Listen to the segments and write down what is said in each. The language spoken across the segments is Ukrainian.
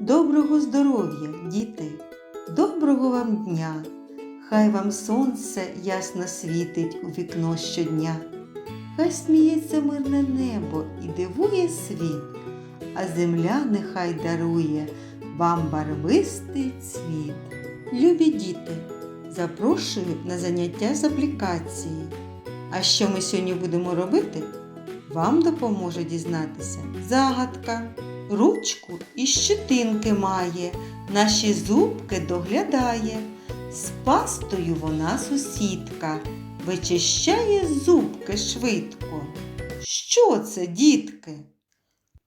Доброго здоров'я, діти! Доброго вам дня! Хай вам сонце ясно світить у вікно щодня. Хай сміється мирне небо і дивує світ, а земля нехай дарує вам барвистий цвіт. Любі діти, запрошую на заняття з аплікації. А що ми сьогодні будемо робити? Вам допоможе дізнатися загадка. Ручку і щетинки має, наші зубки доглядає. З пастою вона сусідка, вичищає зубки швидко. Що це, дітки?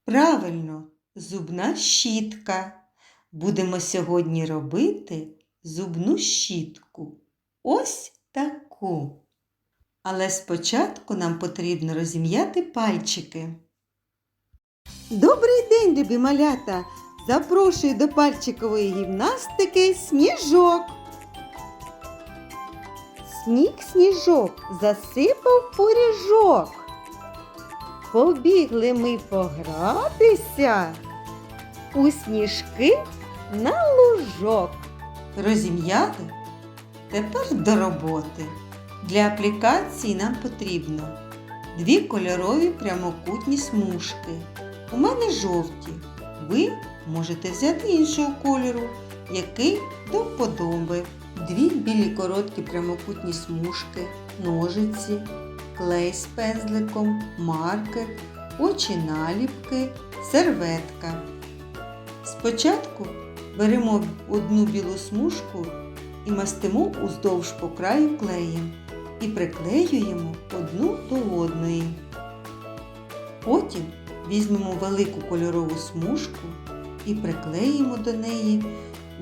Правильно, зубна щітка. Будемо сьогодні робити зубну щітку. Ось таку. Але спочатку нам потрібно розім'яти пальчики. Добрий день, любі малята! Запрошую до пальчикової гімнастики сніжок. Сніг сніжок засипав поріжок. Побігли ми погратися у сніжки на лужок. Розім'яти? Тепер до роботи. Для аплікації нам потрібно дві кольорові прямокутні смужки. У мене жовті. Ви можете взяти іншого кольору, який до вподоби. Дві білі короткі прямокутні смужки, ножиці, клей з пензликом, маркер, очі наліпки, серветка. Спочатку беремо одну білу смужку і мастимо уздовж по краю клеєм і приклеюємо одну до одної. Потім візьмемо велику кольорову смужку і приклеїмо до неї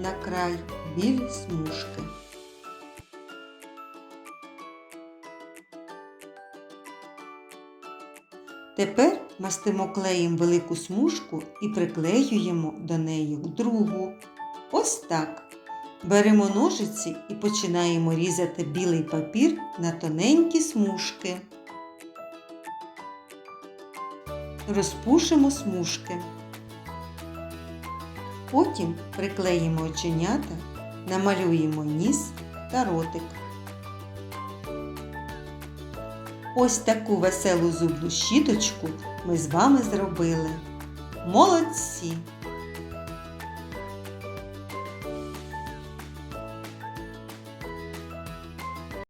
на край білі смужки. Тепер мастимо клеєм велику смужку і приклеюємо до неї другу. Ось так. Беремо ножиці і починаємо різати білий папір на тоненькі смужки. Розпушимо смужки. Потім приклеїмо оченята, намалюємо ніс та ротик. Ось таку веселу зубну щіточку ми з вами зробили. Молодці!